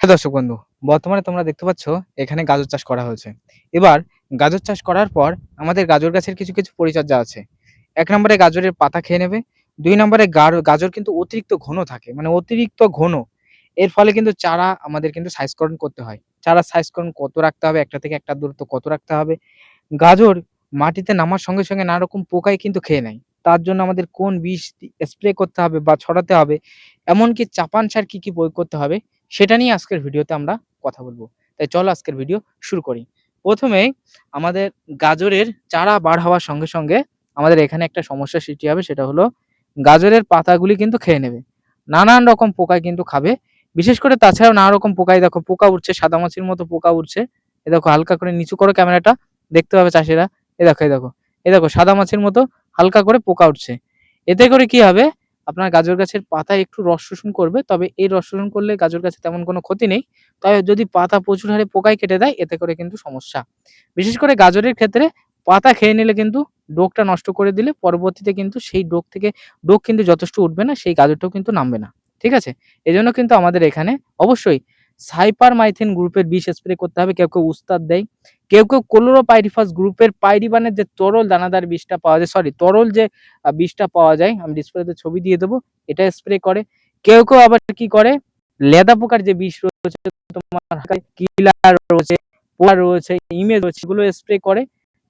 হ্যাঁ দর্শক বন্ধু, বর্তমানে তোমরা দেখতে পাচ্ছ এখানে গাজর চাষ করা হয়েছে। এবার গাজর চাষ করার পর আমাদের গাজর গাছের কিছু কিছু পরিচর্যা আছে। এক নম্বরে গাজরের পাতা খেয়ে নেবে, দুই নম্বরে গাজর কিন্তু অতিরিক্ত ঘন থাকে মানে অতিরিক্ত ঘন। এর ফলে কিন্তু চারা আমাদের কিন্তু সাইজকরণ করতে হয়। চারা সাইজকরণ কত রাখতে হবে, একটা থেকে একটা দূরত্ব কত রাখতে হবে? গাজর মাটিতে নামার সঙ্গে সঙ্গে নানা রকম পোকাই কিন্তু খেয়ে নেয়। তার জন্য আমাদের কোন বিষ স্প্রে করতে হবে বা ছড়াতে হবে? এমনকি চাপান সার কি কি প্রয়োগ করতে হবে? সেটা নিয়ে আজকের ভিডিওতে আমরা কথা বলব। তাই চলো আজকের ভিডিও শুরু করি। প্রথমে আমাদের গাজরের চারা বার হওয়ার সঙ্গে সঙ্গে আমাদের এখানে একটা সমস্যা সৃষ্টি হবে, সেটা হলো গাজরের পাতাগুলি কিন্তু খেয়ে নেবে। নানান রকম পোকায় কিন্তু খাবে। বিশেষ করে তাছাড়াও নানা রকম পোকায় দেখো পোকা উঠছে সাদা মাছির মতো পোকা উঠছে এ দেখো হালকা করে নিচু করো ক্যামেরাটা, দেখতে পাবে চাষিরা। এ দেখো এ দেখো এ দেখো সাদা মাছির মতো হালকা করে পোকা উঠছে এতে করে কি হবে? আপনার গাজর গাছের পাতায় একটু রস শোষণ করবে, তবে এই রস শোষণ করলে গাজর গাছে তেমন কোনো ক্ষতি নেই। তবে যদি পাতা প্রচুর হারে পোকায় কেটে দেয়, এতে করে কিন্তু সমস্যা। বিশেষ করে গাজরের ক্ষেত্রে পাতা খেয়ে নিলে কিন্তু ডোকটা নষ্ট করে দিলে পরবর্তীতে কিন্তু সেই ডোক থেকে, ডোক কিন্তু যথেষ্ট উঠবে না, সেই গাজরটাও কিন্তু নামবে না। ঠিক আছে? এজন্য কিন্তু আমাদের এখানে অবশ্যই সাইপার মাইথিন গ্রুপের বিষ স্প্রে করতে হবে। কেউ কেউ উস্তাদ দেয়। কেউ কেউ কোলোরোপাইরিফাস গ্রুপের পাইরিবানের যে তরল দানাদার বিষটা পাওয়া যায় সরি তরল যে বিষটা পাওয়া যায়, আমি ডিসপ্লেতে ছবি দিয়ে দেবো, এটা স্প্রে করে। কেউ কেউ আবার কি করে? লেদা পোকার যে বিষ রয়েছে, তোমার কিলার রয়েছে, পোকা রয়েছে ইমেজ রয়েছে, এগুলো স্প্রে করে।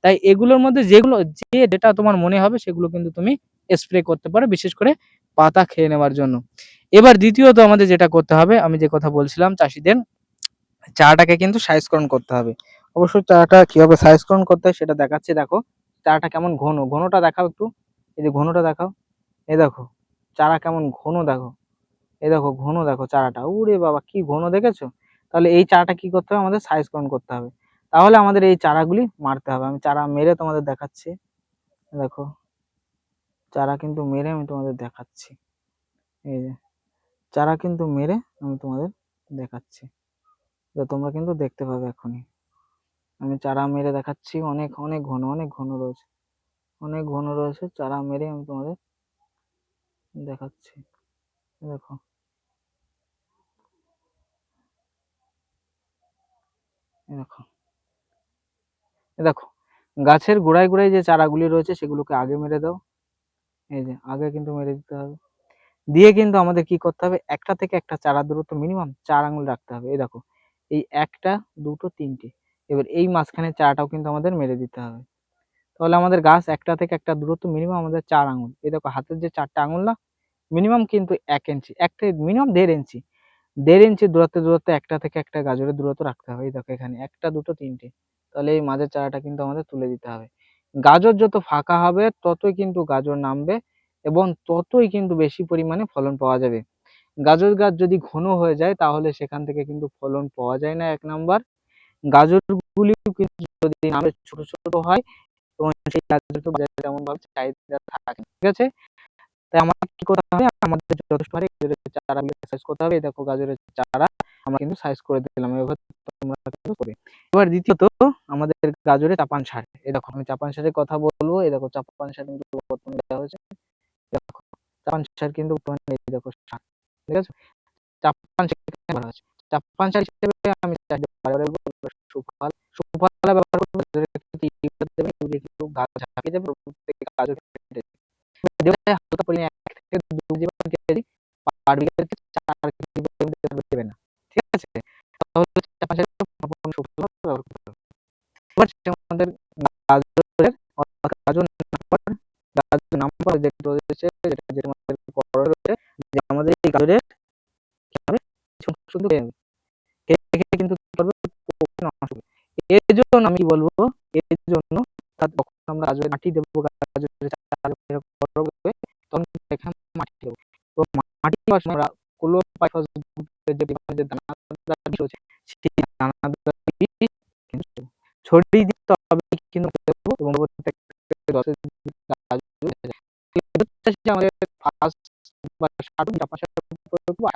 তাই এগুলোর মধ্যে যেগুলো, যে যেটা তোমার মনে হবে, সেগুলো কিন্তু তুমি স্প্রে করতে পারো, বিশেষ করে পাতা খেয়ে নেওয়ার জন্য। এবার দ্বিতীয়ত আমাদের যেটা করতে হবে, আমি যে কথা বলছিলাম চাষিদের চারাটাকে কিন্তু সাইজকরণ করতে হবে। অবশ্যই চারাটা কীভাবে সাইজকরণ করতে হয় সেটা দেখাচ্ছি। দেখো চারাটা কেমন ঘন, ঘনটা দেখাও একটু। এই যে ঘনটা দেখাও। এই দেখো, চারা কেমন ঘন দেখো। এই দেখো, ঘন দেখো চারাটা। উরে বাবা, কি ঘন দেখেছ? তাহলে এই চারাটা কি করতে হবে? আমাদের সাইজকরণ করতে হবে। তাহলে আমাদের এই চারাগুলি মারতে হবে। আমি চারা মেরে তোমাদের দেখাচ্ছি। দেখো, চারা কিন্তু মেরে আমি তোমাদের দেখাচ্ছি। এই যে চারা কিন্তু মেরে আমি তোমাদের দেখাচ্ছি। তো তোমরা কিন্তু দেখতে পাবে এখনই। আমি চারা মেরে দেখাচ্ছি, অনেক অনেক ঘন অনেক ঘন রয়েছে। অনেক ঘন রয়েছে, চারা মেরে আমি তোমাদের দেখাচ্ছি। দেখো। দেখো। দেখো। গাছের গোড়ায় গোড়ায় যে চারাগুলি রয়েছে, সেগুলোকে আগে মেরে দাও। এই যে, আগে কিন্তু মেরে দিতে হবে। দিয়ে কিন্তু আমাদের কি করতে হবে? একটা থেকে একটা চারা দূরত্ব মিনিমাম চার আঙুল রাখতে হবে। এই দেখো, এই একটা, দুটো, তিনটে। এবার এই মাঝখানে চারাটাও কিন্তু আমাদের মেরে দিতে হবে। তাহলে আমাদের গাছ একটা থেকে একটা দূরত্ব মিনিমাম আমাদের চার আঙুল। এই দেখো, হাতের যে চারটা আঙুল না মিনিমাম কিন্তু এক ইঞ্চি। একটা মিনিমাম দেড় ইঞ্চি। দেড় ইঞ্চি দূরত্ব দূরত্ব একটা থেকে একটা গাজরের দূরত্ব রাখতে হবে। এই দেখো এখানে, একটা, দুটো, তিনটে। তাহলে এই মাঝের চারাটা কিন্তু আমাদের তুলে দিতে হবে। গাজর যত ফাঁকা হবে, ততই কিন্তু গাজর নামবে। এবং ততই কিন্তু বেশি পরিমাণে ফলন পাওয়া যাবে। গাজর গাছ যদি ঘন হয়ে যায়, তাহলে সেখান থেকে কিন্তু ফলন পাওয়া যায় না এক নাম্বার। গাজরগুলি কিন্তু যদি ছোট ছোট হয় এবং সেই গাজর তো বাজারে তেমন ভাবে চাহিদা থাকে ঠিক আছে? তাই আমাদের কি করতে হবে? আমাদের যথেষ্ট গাজরের চারাগুলো সাইজ করতে হবে। দেখো গাজরের চারা, আমরা কিন্তু সাইজ করে দিলাম। এবার তোমরা কিন্তু করবে। এবার দ্বিতীয়ত, আমাদের গাজরে চাপান সার। এই দেখো, আমি চাপান সারের কথা বলব। এই দেখো, চাপান সার কিন্তু বর্তমানে দেওয়া হয়েছে। চাপান সার কিন্তু বর্তমানে দেখো সার, ঠিক আছে? চাপান সার এখানে বলা চাপান সার হিসেবে আমি বারে বলব, সুফল সুফল ব্যবহার করবে গাছ ঝাঁপিয়ে দেবে, প্রত্যেক গাজর কেটে দেবে। হালকা পরিমাণে এক থেকে দু জীবন কেজি পার বিঘাতে চার কেজি দেবে না, ঠিক আছে? তাহলে চাপান সার সম্পূর্ণ সুফল ব্যবহার করতে হবে এবার হচ্ছে আমাদের গাজরের অর্থাৎ গাজর নাম্বার গাজর নাম্বার যেটা যেটা যেটা আমাদের পড়া রয়েছে যে আমাদের এই গাজরের কিন্তু। এর জন্য আমি বলব, এর জন্য আমরা গাজরের মাটি দেবো, গাজরের তখন এখানে মাটি দেবো তো মাটি দেওয়ার সময় কোলোপাইফাস গ্রুপের যে যে সেই ছড়িয়ে দিতে হবে, কিন্তু এবং আমাদের বা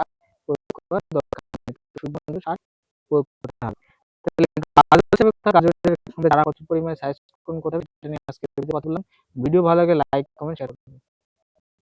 প্রয়োগ করার দরকার শুধুমাত্র প্রয়োগ করতে হবে। তাহলে গাছের সঙ্গে চারা প্রচুর পরিমাণে সাইজ করতে হবে সেটা নিয়ে আজকে কথা বললাম। ভিডিও ভালো লাগে লাইক কমেন্ট শেয়ার করবেন।